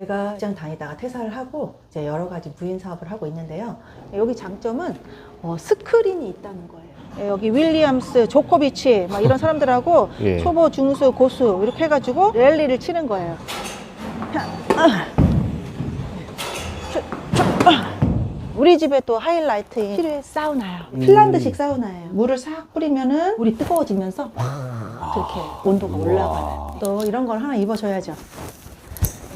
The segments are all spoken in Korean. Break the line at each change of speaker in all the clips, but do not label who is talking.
제가 직장 다니다가 퇴사를 하고 이제 여러 가지 무인 사업을 하고 있는데요. 여기 장점은 어, 스크린이 있다는 거예요. 예, 여기 윌리엄스, 조코비치 막 이런 사람들하고
예.
초보, 중수, 고수 이렇게 해가지고 랠리를 치는 거예요. 우리 집에 또 하이라이트인 실외 사우나요.
음.
핀란드식 사우나예요. 물을 싹 뿌리면은 물이 뜨거워지면서 확 이렇게 온도가 올라가요. 또 이런 걸 하나 입어줘야죠.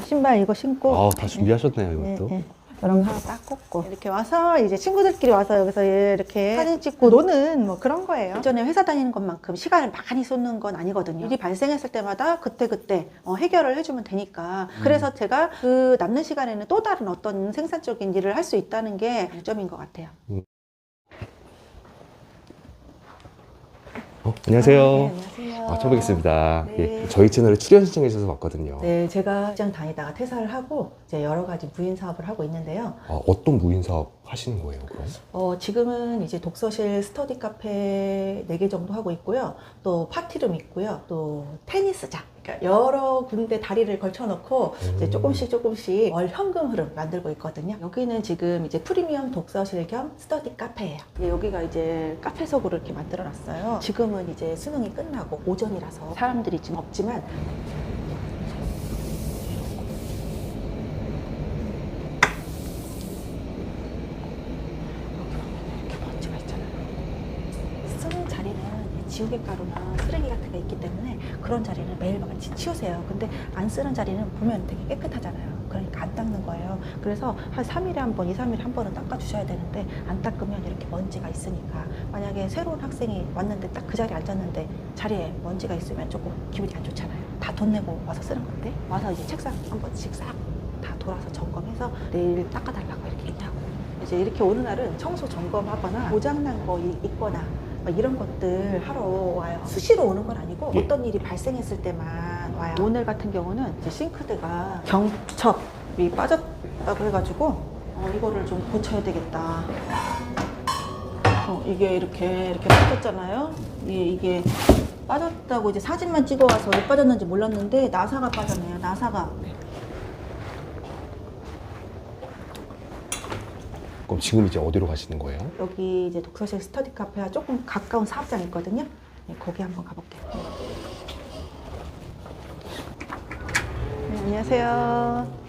신발 이거 신고
아, 다 준비하셨네요,
네,
이것도.
네. 이런 거 하나 딱 꽂고 이렇게 와서 이제 친구들끼리 와서 여기서 이렇게 사진 찍고 노는 뭐 그런 거예요. 예전에 회사 다니는 것만큼 시간을 많이 쏟는 건 아니거든요. 일이 발생했을 때마다 그때그때 어, 해결을 해주면 되니까 그래서 제가 그 남는 시간에는 또 다른 어떤 생산적인 일을 할 수 있다는 게 장점인 것 같아요.
어, 안녕하세요.
네, 안녕하세요.
아, 처음 뵙겠습니다.
네.
예, 저희 채널에 출연 신청해 주셔서 왔거든요.
네, 제가 직장 다니다가 퇴사를 하고 이제 여러 가지 무인 사업을 하고 있는데요.
아, 어떤 무인 사업 하시는 거예요, 그럼?
어, 지금은 이제 독서실 스터디 카페 4개 정도 하고 있고요. 또 파티룸 있고요. 또 테니스장. 그러니까 여러 군데 다리를 걸쳐놓고 이제
음.
조금씩 조금씩 월 현금 흐름 만들고 있거든요. 여기는 지금 이제 프리미엄 독서실 겸 스터디 카페예요. 이제 여기가 이제 카페석으로 이렇게 만들어 놨어요. 지금은 이제 수능이 끝나고 오전이라서 사람들이 지금 없지만 이렇게 먼지가 있잖아요. 쓰는 자리는 지우개 가루나 쓰레기 같은 게 있기 때문에 그런 자리는 매일같이 치우세요. 근데 안 쓰는 자리는 보면 되게 깨끗하잖아요. 그러니까 안 닦는 거예요. 그래서 한 3일에 한 번, 2, 3일에 한 번은 닦아주셔야 되는데 안 닦으면 이렇게 먼지가 있으니까 만약에 새로운 학생이 왔는데 딱 그 자리에 앉았는데 자리에 먼지가 있으면 조금 기분이 안 좋잖아요. 다 돈 내고 와서 쓰는 건데 와서 이제 책상 한 번씩 싹 다 돌아서 점검해서 내일 닦아달라고 이렇게 얘기하고 이제 이렇게 오는 날은 청소 점검하거나 고장난 거 이- 있거나 막 이런 것들 하러 와요. 수시로 오는 건 아니고
예.
어떤 일이 발생했을 때만 와요. 오늘 같은 경우는 이제 싱크대가 경첩이 빠졌다고 해가지고 어, 이거를 좀 고쳐야 되겠다. 어, 이게 이렇게 이렇게 빠졌잖아요. 이게, 이게 빠졌다고 이제 사진만 찍어와서 왜 빠졌는지 몰랐는데 나사가 빠졌네요. 나사가
그럼 지금 이제 어디로 가시는 거예요?
여기 이제 독서실 스터디 카페와 조금 가까운 사업장 있거든요. 네, 거기 한번 가볼게요. 네, 안녕하세요.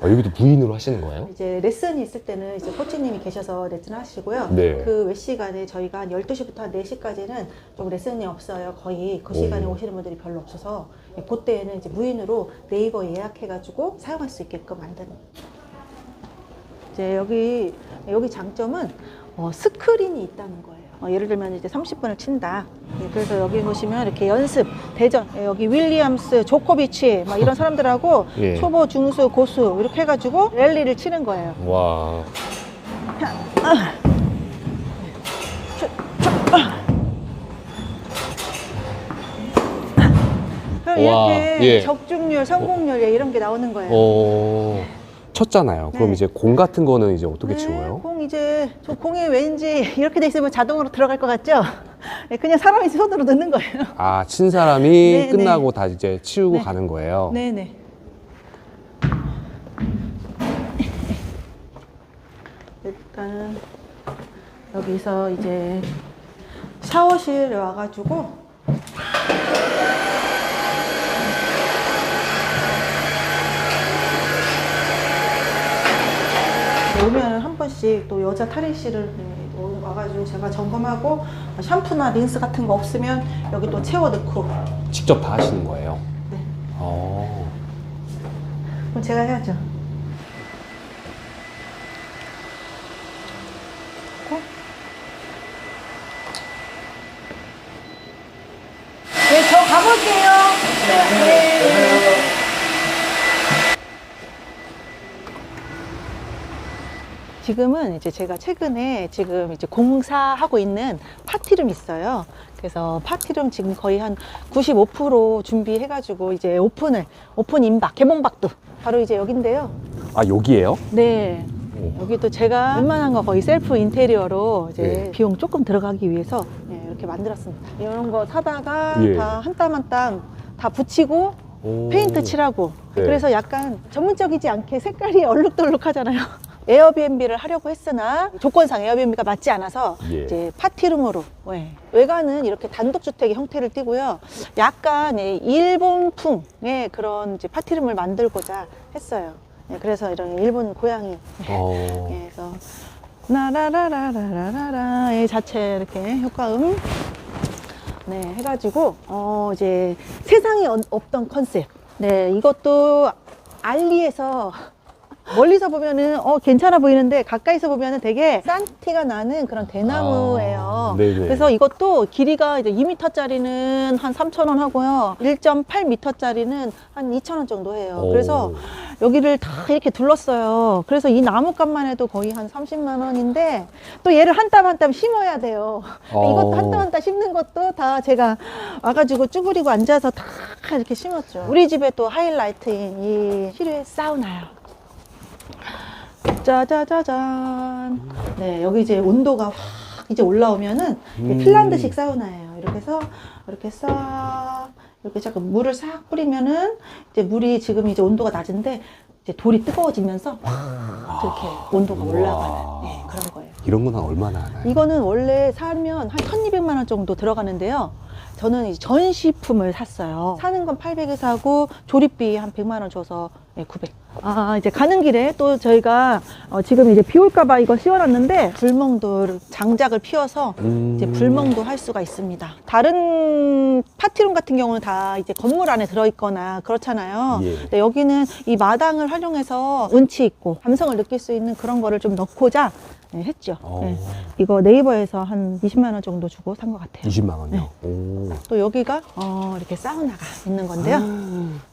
아, 여기도 무인으로 하시는 거예요?
이제 레슨이 있을 때는 이제 코치님이 계셔서 레슨 하시고요.
네.
그 외 시간에 저희가 한 12시부터 한 4시까지는 좀 레슨이 없어요. 거의 그 시간에
오.
오시는 분들이 별로 없어서 예, 그때는 이제 무인으로 네이버 예약해가지고 사용할 수 있게끔 만드는. 이제 여기 여기 장점은 어, 스크린이 있다는 거예요. 어, 예를 들면 이제 30분을 친다. 예, 그래서 여기 보시면 이렇게 연습, 대전, 예, 여기 윌리엄스, 조코비치 막 이런 사람들하고
예.
초보, 중수, 고수 이렇게 해가지고 랠리를 치는 거예요.
와.
그럼
와,
이렇게
예.
적중률, 성공률 예, 이런 게 나오는 거예요.
어, 쳤잖아요. 그럼
네.
이제 공 같은 거는 이제 어떻게
네,
치워요?
공 이제 저 공이 왠지 이렇게 돼 있으면 자동으로 들어갈 것 같죠? 네, 그냥 사람이 손으로 넣는 거예요.
아, 친 사람이
네,
끝나고 다 이제 치우고
네.
가는 거예요.
네 네. 일단 여기서 이제 샤워실에 와가지고 오면 한 번씩 또 여자 탈의실을 네, 오- 와가지고 제가 점검하고 샴푸나 린스 같은 거 없으면 여기 또 채워 넣고
직접 다 하시는 거예요.
네.
어.
그럼 제가 해야죠. 고. 네, 저 가볼게요. 네. 지금은 이제 제가 최근에 지금 이제 공사하고 있는 파티룸 있어요. 그래서 파티룸 지금 거의 한 95% 준비해가지고 이제 오픈을, 오픈 임박, 개봉박도 바로 이제 여긴데요.
아, 여기에요?
네.
오.
여기도 제가 웬만한 거 거의 셀프 인테리어로 이제
네.
비용 조금 들어가기 위해서 네, 이렇게 만들었습니다. 이런 거 사다가
예.
다 한 땀 한 땀 다 붙이고
오.
페인트 칠하고
네.
그래서 약간 전문적이지 않게 색깔이 얼룩덜룩하잖아요. 에어비앤비를 하려고 했으나 조건상 에어비앤비가 맞지 않아서
예.
이제 파티룸으로 예. 외관은 이렇게 단독주택의 형태를 띠고요. 약간 예, 일본풍의 그런 이제 파티룸을 만들고자 했어요. 예, 그래서 이런 일본 고양이
어.
예, 그래서 나라라라라라라라의 자체 이렇게 효과음 네 해가지고 어 이제 세상에 어- 없던 컨셉 네 이것도 알리에서 멀리서 보면은 어 괜찮아 보이는데 가까이서 보면은 되게 싼 티가 나는 그런 대나무예요.
아, 네네.
그래서 이것도 길이가 이제 2m짜리는 한 3,000원 하고요. 1.8m짜리는 한 2,000원 정도 해요.
오.
그래서 여기를 다 이렇게 둘렀어요. 그래서 이 나무값만 해도 거의 한 30만 원인데 또 얘를 한 땀 한 땀 심어야 돼요.
어.
이것도 한 땀 한 땀 심는 것도 다 제가 와가지고 쭈그리고 앉아서 다 이렇게 심었죠. 우리 집에 또 하이라이트인 이 실외 사우나요. 짜자자잔. 네, 여기 이제 온도가 확 이제 올라오면은
음.
핀란드식 사우나예요. 이렇게 해서 이렇게 싹 이렇게 잠깐 물을 싹 뿌리면은 이제 물이 지금 이제 온도가 낮은데 이제 돌이 뜨거워지면서 확 이렇게 온도가
우와.
올라가는 네, 그런 거예요.
이런 건한 얼마나 하나요?
이거는 원래 사면 한 1200만 원 정도 들어가는데요. 저는 이제 전시품을 샀어요. 사는 건 800에 사고 조립비 한 100만 원 줘서 네, 900. 아, 이제 가는 길에 또 저희가 어, 지금 이제 비 올까봐 이거 씌워놨는데 불멍도 장작을 피워서
음.
이제 불멍도 할 수가 있습니다. 다른 파티룸 같은 경우는 다 이제 건물 안에 들어있거나 그렇잖아요.
예.
근데 여기는 이 마당을 활용해서 운치 있고 감성을 느낄 수 있는 그런 거를 좀 넣고자 네, 했죠.
어.
네. 이거 네이버에서 한 20만 원 정도 주고 산 것 같아요.
20만 원요.
네.
오.
또 여기가 어, 이렇게 사우나가 있는 건데요.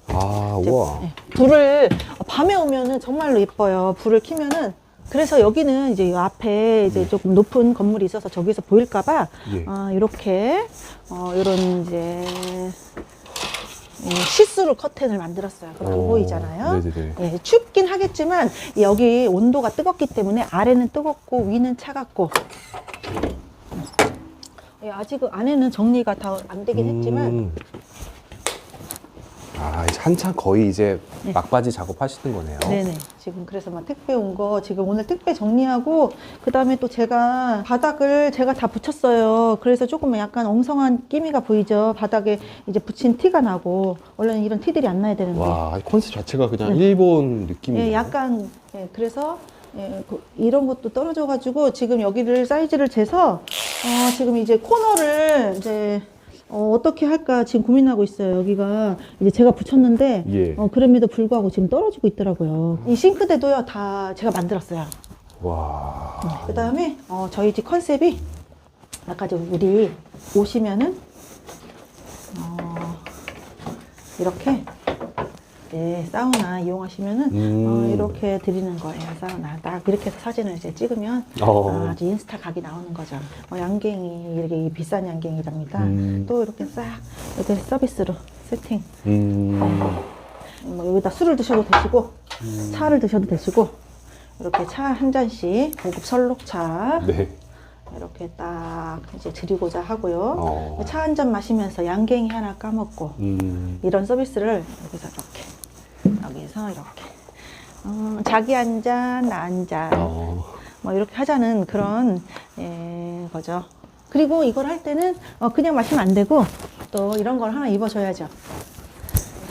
아,
이제,
우와.
네, 불을 밤에 오면은 정말로 예뻐요. 불을 켜면은 그래서 여기는 이제 이 앞에 이제 조금 높은 건물이 있어서 저기서 보일까봐
예.
어, 이렇게 어, 이런 이제 이 시스루 커튼을 만들었어요. 그럼 안
오,
보이잖아요.
네네네.
예, 춥긴 하겠지만 여기 온도가 뜨겁기 때문에 아래는 뜨겁고 위는 차갑고 예, 아직 안에는 정리가 다 안 되긴 했지만
음. 아, 이제 한참 거의 이제
네.
막바지 작업하시는 거네요.
네네. 지금 그래서 막 택배 온 거 지금 오늘 택배 정리하고 그 다음에 또 제가 바닥을 제가 다 붙였어요. 그래서 조금 약간 엉성한 끼미가 보이죠. 바닥에 이제 붙인 티가 나고 원래는 이런 티들이 안 나야 되는데.
와, 컨셉 자체가 그냥 일본 느낌이에요.
예, 약간 예, 그래서 예, 그- 이런 것도 떨어져가지고 지금 여기를 사이즈를 재서 어, 지금 이제 코너를 이제 어, 떻게 할까 지금 고민하고 있어요. 여기가 이제 제가 붙였는데
예.
어, 그럼에도 불구하고 지금 떨어지고 있더라고요. 이 싱크대도요 다 제가 만들었어요.
와.
그 다음에 어, 저희 집 컨셉이 아까 저 우리 오시면은 어, 이렇게 네, 사우나 이용하시면은
음.
어, 이렇게 드리는 거예요 사우나 딱 이렇게 해서 사진을 이제 찍으면
어.
아, 아주 인스타 각이 나오는 거죠 어, 양갱이 이렇게 비싼 양갱이랍니다
음.
또 이렇게 싹 이렇게 서비스로 세팅
음.
뭐 여기다 술을 드셔도 되시고 차를 드셔도 되시고 이렇게 차 한 잔씩 고급 설록차
네.
이렇게 딱 이제 드리고자 하고요.
어.
차 한 잔 마시면서 양갱이 하나 까먹고
음.
이런 서비스를 여기서 이렇게 여기서 이렇게 어, 자기 한 잔, 나한 잔,
어.
뭐 이렇게 하자는 그런 예, 거죠. 그리고 이걸 할 때는 어, 그냥 마시면 안 되고 또 이런 걸 하나 입어줘야죠.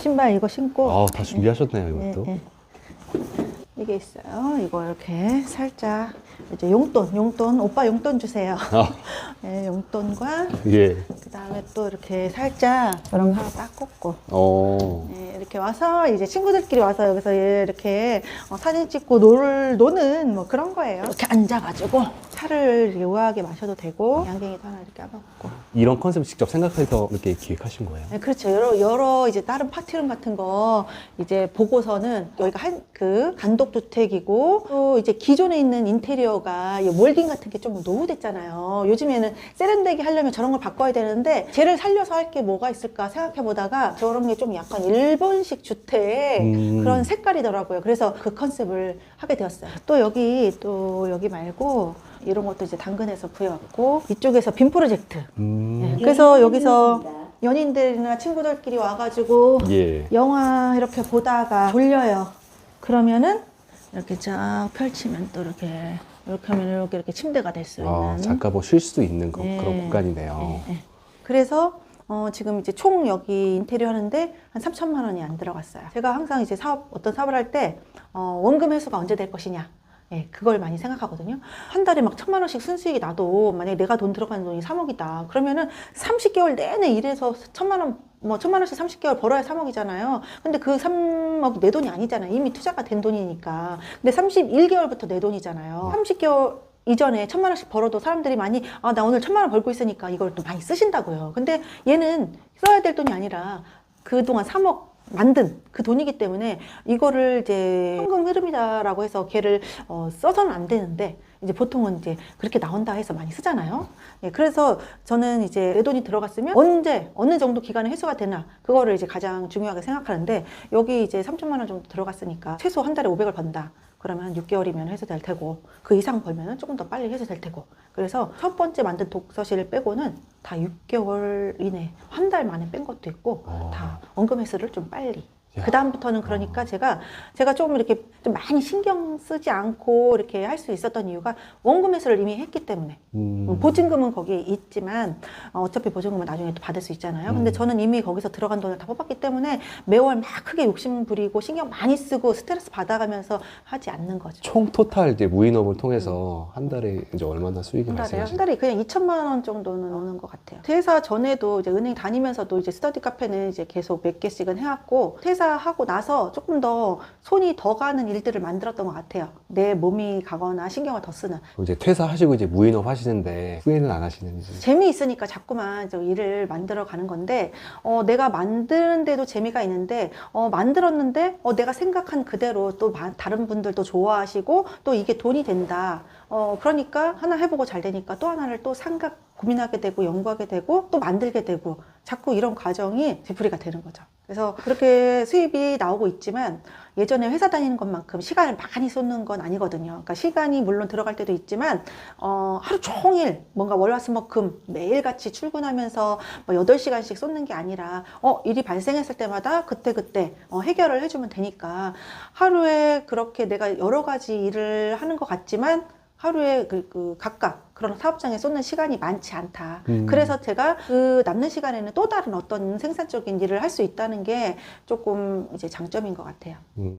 신발 이거 신고
아, 다 준비하셨네요,
예,
이것도.
예. 이게 있어요. 이거 이렇게 살짝 이제 용돈, 용돈 오빠 용돈 주세요.
아,
예, 용돈과
예.
그 다음에 또 이렇게 살짝 이런 거 하나 딱 꽂고
어.
예, 이렇게 와서 이제 친구들끼리 와서 여기서 예, 이렇게 어, 사진 찍고 놀, 노는 뭐 그런 거예요. 이렇게 앉아가지고 차를 우아하게 마셔도 되고 양갱이도 하나 이렇게 까먹고
이런 컨셉 직접 생각해서 이렇게 기획하신 거예요?
네, 그렇죠. 여러, 여러 이제 다른 파티룸 같은 거 이제 보고서는 여기가 한 그 단독 주택이고 또 이제 기존에 있는 인테리어가 이 몰딩 같은 게 좀 노후됐잖아요. 요즘에는 세련되게 하려면 저런 걸 바꿔야 되는데 쟤를 살려서 할 게 뭐가 있을까 생각해 보다가 저런 게 좀 약간 일본식 주택
음.
그런 색깔이더라고요. 그래서 그 컨셉을 하게 되었어요. 또 여기 또 여기 말고 이런 것도 이제 당근에서 구해왔고 이쪽에서 빔 프로젝트
음.
네, 그래서 여기서 연인들이나 친구들끼리 와가지고
예.
영화 이렇게 보다가 졸려요. 그러면은 이렇게 쫙 펼치면 또 이렇게 이렇게 하면 이렇게 이렇게 침대가 될 수 있는.
아, 잠깐 뭐 쉴수 있는 거,
네.
그런 공간이네요.
예, 예. 그래서 어, 지금 이제 총 여기 인테리어 하는데 한 3천만 원이 안 들어갔어요. 제가 항상 이제 사업 어떤 사업을 할때 어, 원금 회수가 언제 될 것이냐. 예, 그걸 많이 생각하거든요. 한 달에 막 천만 원씩 순수익이 나도 만약에 내가 돈 들어가는 돈이 3억이다. 그러면은 30개월 내내 일해서 천만 원, 뭐 천만 원씩 30개월 벌어야 3억이잖아요. 근데 그 3억 내 돈이 아니잖아요. 이미 투자가 된 돈이니까. 근데 31개월부터 내 돈이잖아요. 30개월 이전에 천만 원씩 벌어도 사람들이 많이 아 나 오늘 천만 원 벌고 있으니까 이걸 또 많이 쓰신다고요. 근데 얘는 써야 될 돈이 아니라 그동안 3억 만든 그 돈이기 때문에 이거를 이제 현금 흐름이다라고 해서 걔를 어, 써서는 안 되는데 이제 보통은 이제 그렇게 나온다 해서 많이 쓰잖아요. 예, 그래서 저는 이제 내 돈이 들어갔으면 언제 어느 정도 기간에 회수가 되나 그거를 이제 가장 중요하게 생각하는데 여기 이제 3천만 원 정도 들어갔으니까 최소 한 달에 500을 번다. 그러면 한 6개월이면 회수될 테고 그 이상 벌면은 조금 더 빨리 회수될 테고 그래서 첫 번째 만든 독서실 빼고는 다 6개월 이내 한 달 만에 뺀 것도 있고
아.
다 원금 회수를 좀 빨리
야.
그 다음부터는 그러니까 제가 제가 조금 이렇게 좀 많이 신경 쓰지 않고 이렇게 할 수 있었던 이유가 원금 회수를 이미 했기 때문에
음.
보증금은 거기에 있지만 어, 어차피 보증금은 나중에 또 받을 수 있잖아요. 근데
음.
저는 이미 거기서 들어간 돈을 다 뽑았기 때문에 매월 막 크게 욕심 부리고 신경 많이 쓰고 스트레스 받아가면서 하지 않는 거죠.
총 토탈 이제 무인업을 통해서 한 달에 이제 얼마나 수익이
한 달에 한? 달에 그냥 2천만 원 정도는 오는 것 같아요. 퇴사 전에도 이제 은행 다니면서도 이제 스터디 카페는 이제 계속 몇 개씩은 해왔고 퇴사 하고 나서 조금 더 손이 더 가는 일들을 만들었던 것 같아요. 내 몸이 가거나 신경을 더 쓰는.
이제 퇴사하시고 이제 무인업 하시는데 후회는 안 하시는지.
재미있으니까 자꾸만 저 일을 만들어 가는 건데, 어, 내가 만드는데도 재미가 있는데, 어, 만들었는데, 어, 내가 생각한 그대로 또 마- 다른 분들도 좋아하시고, 또 이게 돈이 된다. 어, 그러니까 하나 해보고 잘 되니까 또 하나를 또 생각, 고민하게 되고, 연구하게 되고, 또 만들게 되고, 자꾸 이런 과정이 되풀이가 되는 거죠. 그래서 그렇게 수입이 나오고 있지만, 예전에 회사 다니는 것만큼 시간을 많이 쏟는 건 아니거든요. 그러니까 시간이 물론 들어갈 때도 있지만, 어, 하루 종일 뭔가 월화수목금 매일같이 출근하면서 뭐 8시간씩 쏟는 게 아니라 어, 일이 발생했을 때마다 그때그때 어, 해결을 해주면 되니까 하루에 그렇게 내가 여러 가지 일을 하는 것 같지만 하루에 그, 그 각각 그런 사업장에 쏟는 시간이 많지 않다.
음.
그래서 제가 그 남는 시간에는 또 다른 어떤 생산적인 일을 할 수 있다는 게 조금 이제 장점인 것 같아요.
음.